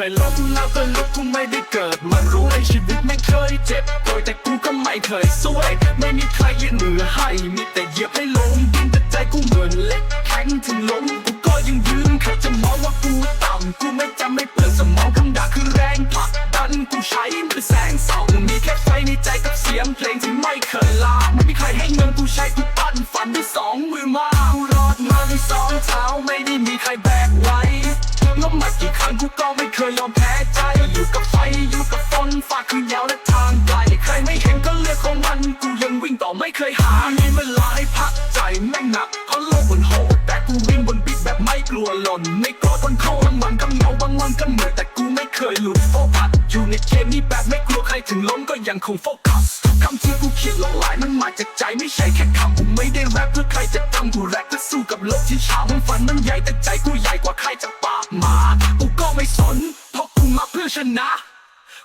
เคยล้มแล้วก็ลุกกูไม่ได้เกิดมารู้ในชีวิตไม่เคยเจ็บป่วยแต่กูก็ไม่เคยสวย ไม่มีใครยื่นมือให้ มีแต่เหยียบให้ลงดินแต่ใจกูเหมือนเล็กแข็งถึงล้มกูก็ยังยืนใครจะมองว่ากูต่ำกูไม่ ไม่กลัวหล่นไม่กลัวคนโคตรมันก็เงาบางวันก็เหนื่อยแต่กูไม่เคยหลุดโฟกัสอยู่ในเกมนี้แบบไม่กลัวใครถึงล้มก็ยังคงโฟกัสคำที่กูคิดลงลายมันมาจากใจไม่ใช่แค่คำกูไม่ได้แรปเพื่อใครจะจำกูแรปเพื่อสู้กับโลกที่ช้ามันฝันมันใหญ่แต่ใจกูใหญ่กว่าใครจะปากมากูก็ไม่สนเพราะกูมาเพื่อชนะ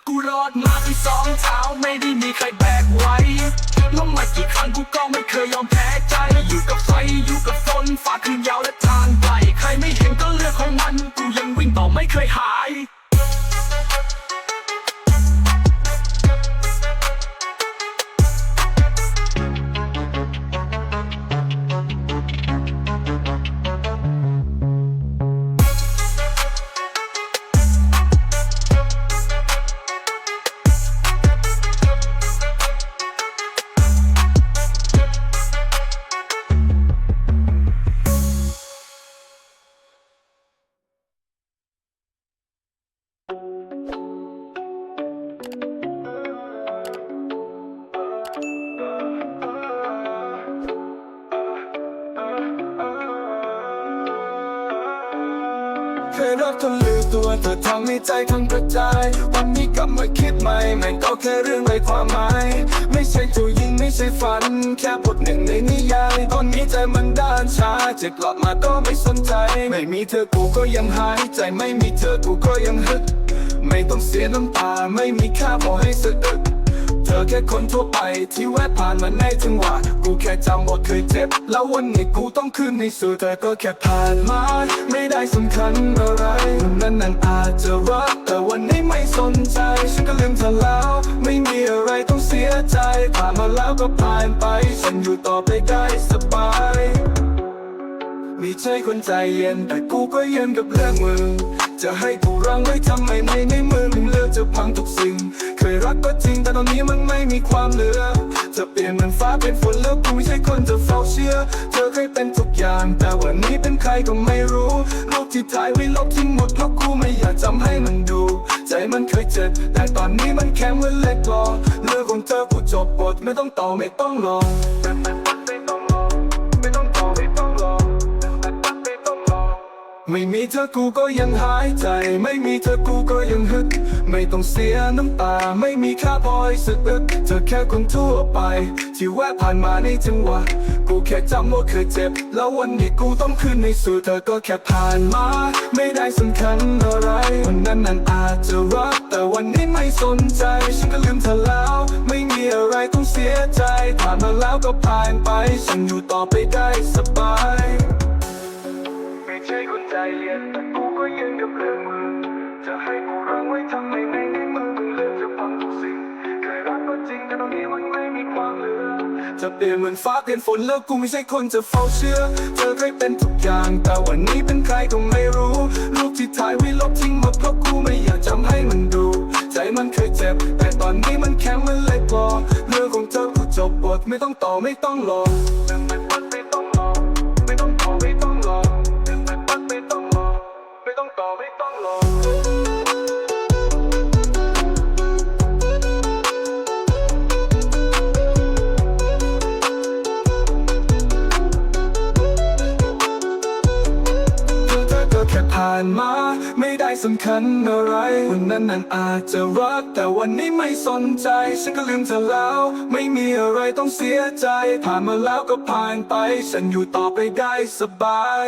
กูรอดมาด้วยสองเท้าไม่ได้มีใครแบกไว้ล้มมากี่ครั้งกูก็ไม่เคยยอมแพ้ใจ วิ่ง กจนลืมตัวเธอทำให้ใจทั้งกระจาย วันนี้กลับมาคิดใหม่แม่งก็แค่เรื่องไร้ความหมาย ไม่ใช่ตัวยิงไม่ใช่ฝัน แค่บทหนึ่งในนิยายตอนนี้ใจมันด้านชาจะกลับมาก็ไม่สนใจ ไม่มีเธอกูก็ยังหายใจไม่มีเธอกูก็ยังฮึดไม่ต้องเสียน้ำตาไม่มีค่าพอให้สะอึก อแค่คนทั่วไปที่แวะผ่านมาในจังหวะ กูแค่จำว่าเคยเจ็บ แล้ววันนี้กูต้องขึ้นในสู่เธอก็แค่ผ่านมา ไม่ได้สำคัญอะไรวันนั้นนั้นอาจจะรัก แต่วันนี้ไม่สนใจ ฉันก็ลืมเธอแล้ว ไม่มีอะไรต้องเสียใจ ผ่านมาแล้วก็ผ่านไป ฉันอยู่ต่อไปได้สบาย มีใจคนใจเย็นแต่กูก็เย็นกับเรื่องมึง จะให้กูรังไว้ทำไมไม่ในมือมึงเลือกจะพังทุกสิ่ง เคยรักก็จริงแต่ตอนนี้มันไม่มีความเหลือ จะเปลี่ยนมันฟ้าเป็นฝนแล้วกูไม่ใช่คนจะเฝ้าเชื่อ เธอเคยเป็นทุกอย่าง แต่วันนี้เป็นใครก็ไม่รู้รูปที่ถ่ายไว้ลบทิ้งหมดเพราะกูไม่อยากจำให้มันดู ใจมันเคยเจ็บแต่ตอนนี้มันแข็งเหมือนเล็กกลอเรื่องของเธอกูจบบทไม่ต้องต่อไม่ต้องรอ ไม่มีเธอกูก็ยังหายใจ ไม่มีเธอกูก็ยังฮึดไม่ต้องเสียน้ำตา ไม่มีค่าพอให้สึกอึกเธอแค่คนทั่วไป ที่แวะผ่านมาในจังหวะ กูแค่จำว่าเคยเจ็บ แล้ววันนี้กูต้องขึ้นในสู่เธอก็แค่ผ่านมา ไม่ได้สำคัญอะไร วันนั้นนั้นอาจจะรัก แต่วันนี้ไม่สนใจ ฉันก็ลืมเธอแล้ว ไม่มีอะไรต้องเสียใจ ผ่านมาแล้วก็ผ่านไป ฉันอยู่ต่อไปได้สบาย ใช่คนใจเย็นแต่กูก็ยังกับเรื่องมึงจะให้กูรังไว้ทำไมในในมือมึงเลือกจะพังทุกสิ่งเคยรักก็จริงแต่ตอนนี้มันไม่มีความเหลือจะเปลี่ยนเหมือนฟ้าเปลี่ยนฝนแล้วกูไม่ใช่คนจะเฝ้าเชื่อเธอเคยเป็นทุกอย่างแต่วันนี้เป็นใครก็ไม่รู้รูปที่ถ่ายไว้ลบทิ้งหมดเพราะกูไม่อยากจำให้มันดู ใจมันเคยเจ็บ แต่ตอนนี้มันแข็งมันเล็กกลอเรื่องของเธอกูจบบทไม่ต้องต่อไม่ต้องรอ นั้นอาจจะรัก แต่วันนี้ไม่สนใจ ฉันก็ลืมเธอแล้ว ไม่มีอะไรต้องเสียใจ ผ่านมาแล้วก็ผ่านไป ฉันอยู่ต่อไปได้สบาย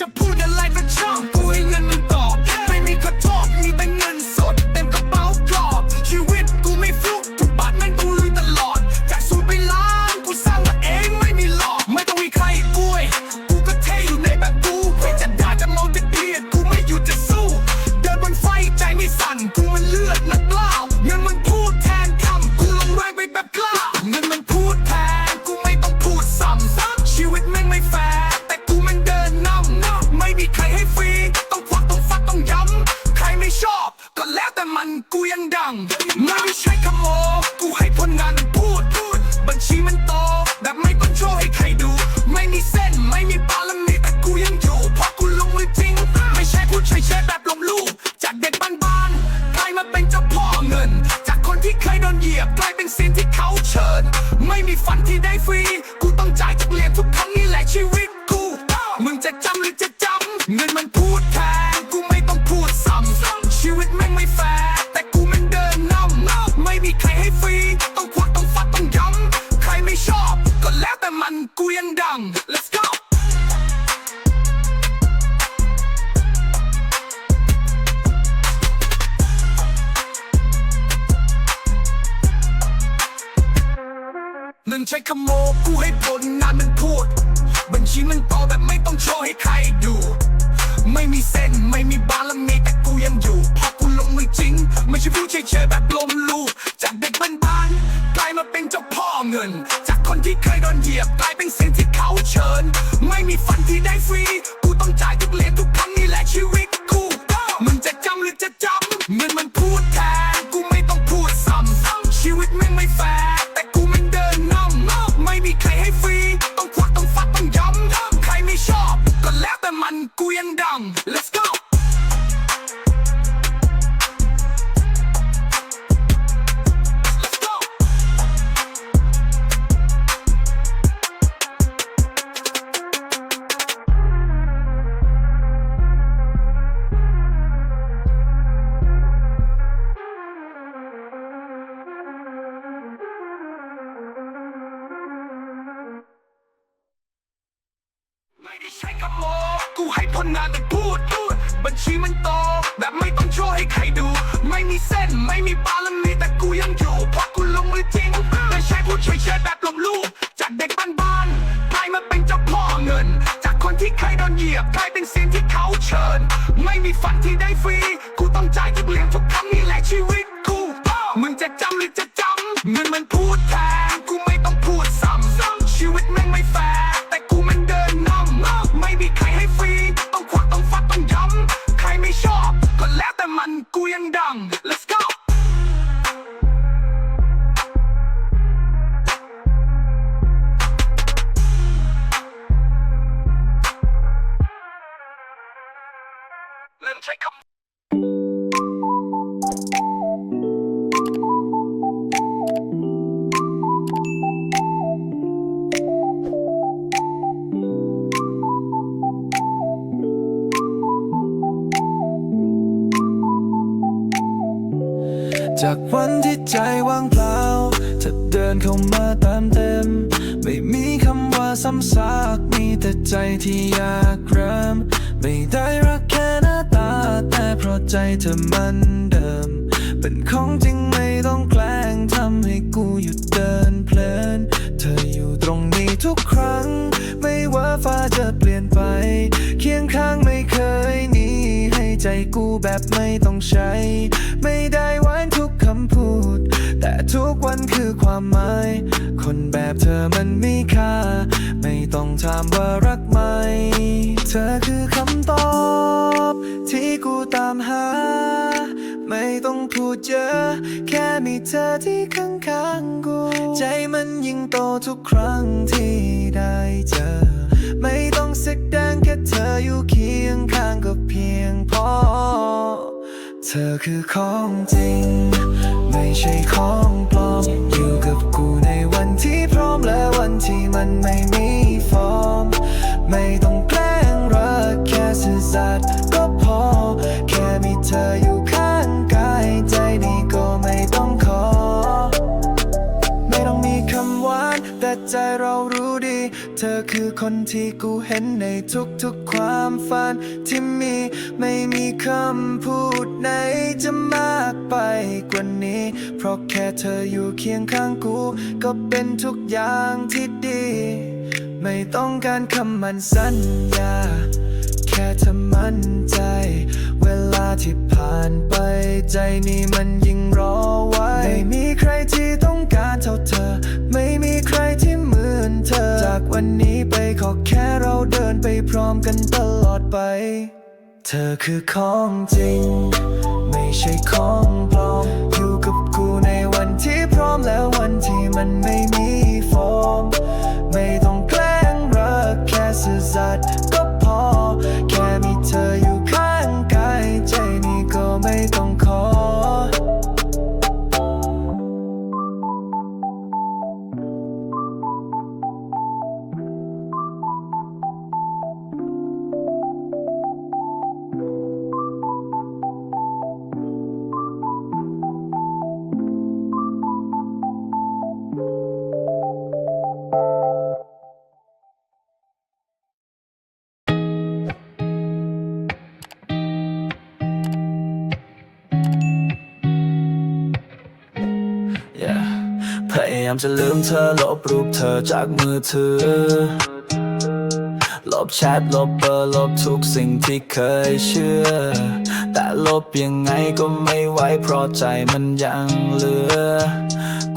จะพูดอะไรก็ช่างกูให้เงินมันตอบไม่มีขอโทษมีแต่เงิน ช้คำโมกูให้ผลงานมันพูด บัญชีมันต่อแบบไม่ต้องโชว์ให้ใครดู ไม่มีเส้นไม่มีบาลมีแต่กูยังอยู่เพราะกูลงมือจริง ไม่ใช่พูดเฉยๆแบบลมลูกจากเด็กบ้านๆกลายมาเป็นเจ้าพ่อเงิน จากคนที่เคยโดนเหยียบกลายเป็นสิ่งที่เขาเชิญ ไม่มี จากวันที่ใจว่างเปล่าเธอเดินเข้ามาติมเต็ม ไม่มีคำว่าซ้ำซากมีแต่ใจที่อยากเริ่มไม่ได้รักแค่หน้าตา แต่เพราะใจเธอมันเดิม เป็นของจริงไม่ต้องแกล้งทำให้กูหยุดเดินเพลิน เธออยู่ตรงนี้ทุกครั้ง ไม่ว่าฟ้าจะเปลี่ยนไป เคียงข้างไม่เคยหนีให้ใจกูแบบไม่ต้องใช้ ต้องถามว่ารักไหม เธอคือคำตอบ ที่กูตามหา ไม่ต้องพูดเยอะ แค่มีเธอที่ข้างๆกู ใจมันยิ่งโตทุกครั้งที่ได้เจอ ไม่ต้องแสดงแค่เธออยู่เคียงข้างก็เพียงพอ เธอคือของจริง ไม่ใช่ของปลอม อยู่กับกูในวันที่พร้อมและวันที่มันไม่มีฟอร์ม ไม่ต้องแกล้งรักแค่ซื่อสัตย์ก็พอ แค่มีเธออยู่ข้างกายใจนี้ก็ไม่ต้องขอ ไม่ต้องมีคำหวานแต่ใจเรารู้ดี เธอคือคนที่กูเห็นในทุกๆความฝันที่มี ไม่มีคำพูด ไหนจะมากไปกว่านี้ เพราะแค่เธออยู่เคียงข้างกู ก็เป็นทุกอย่างที่ดี ไม่ต้องการคำมันสัญญา แค่เธอมั่นใจ เวลาที่ผ่านไปใจนี้มันยิ่งรอไว้ ไม่มีใครที่ต้องการเท่าเธอ ไม่มีใครที่เหมือนเธอ จากวันนี้ไปขอแค่เราเดินไปพร้อมกันตลอดไป ธอคือของจริง ไม่ใช่ของปลอมอยู่กับกูในวันที่พร้อมแล้ววันที่มันไม่มีฟอร์ม ไม่ต้องแกล้งรักแค่สื่อสัตย์ก็ายามจะลืมเธอลบรูปเธอจากมือถือ ลบแชทลบเบอร์ลบทุกสิ่งที่เคยเชื่อ แต่ลบยังไงก็ไม่ไหวเพราะใจมันยังเหลือ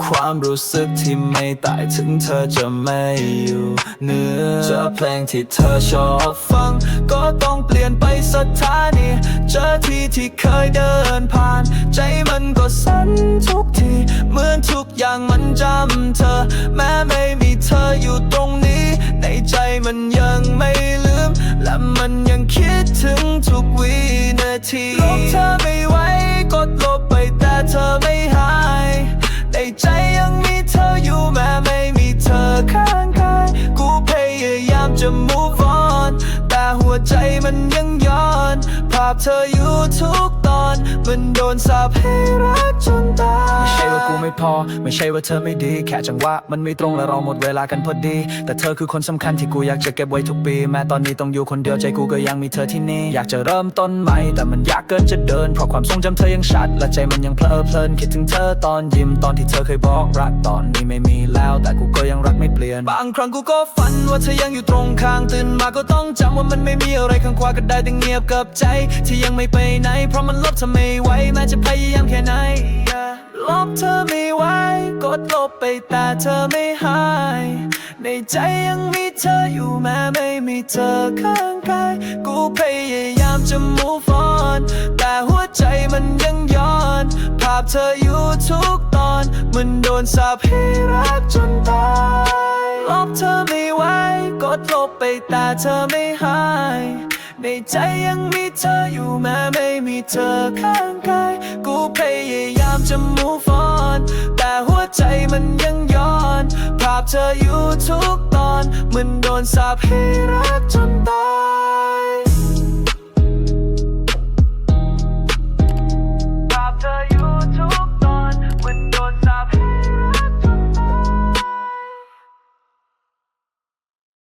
ความรู้สึกที่ไม่ตายถึงเธอจะไม่อยู่เหนือเจอเพลงที่เธอชอบฟัง ก็ต้องเปลี่ยนไปสถานีเจอที่ที่เคยเดินผ่าน ใจมันก็สั่นทุกที เหมือนทุกอย่างมันจำเธอ แม้ไม่มีเธออยู่ตรงนี้ ในใจมันยังไม่ลืม และมันยังคิดถึงทุกวินาทีลบเธอไม่ไหวกดลบไปแต่เธอไม่หาย ใจยังมีเธออยู่แม้ไม่มีเธอข้างกาย กูพยายามจะ move ใจมันยังย้อน ภาพเธออยู่ทุกตอน มันโดนสาปให้รักจนตายไม่ใช่ว่ากูไม่พอ ไม่ใช่ว่าเธอไม่ดี แค่จังหวะมันไม่ตรงและเราหมดเวลากันพอดี แต่เธอคือคนสำคัญที่กูอยากจะเก็บไว้ทุกปี แม้ตอนนี้ต้องอยู่คนเดียวใจกูก็ยังมีเธอที่นี่ อยากจะเริ่มต้นใหม่ แต่มันยากเกินจะเดิน เพราะความทรงจำเธอยังชัด และใจมันยังเพลอเพลิน คิดถึงเธอตอนยิ้มตอนที่เธอเคยบอกรักตอนนี้ไม่มีแล้ว แต่กูก็ยังรักไม่เปลี่ยน บางครั้งกูก็ฝันว่าเธอยังอยู่ตรงข้างตื่นมาก็ต้องจำว่ามันไม่มีอะไรข้างขวาก็ได้แต่เงียบกับใจ ที่ยังไม่ไปไหน เพราะมันลบเธอไม่ไหวแม้จะพยายามแค่ไหนลบเธอไม่ไหวกดลบไปแต่เธอไม่หาย ในใจยังมีเธออยู่แม้ไม่มีเธอข้างกาย กูพยายามจะ move on แต่หัวใจมันยังย้อน ภาพเธออยู่ทุกตอน มันโดนสาปให้รักจนตาย ลบเธอไม่ไหวกดลบไปแต่เธอไม่หาย ในใจยังมีเธออยู่แม้ไม่มีเธอข้างกาย กูพยายามจะ move on แต่หัวใจมันยังย้อน ภาพเธออยู่ทุกตอน มันโดนสาปให้รักจนตาย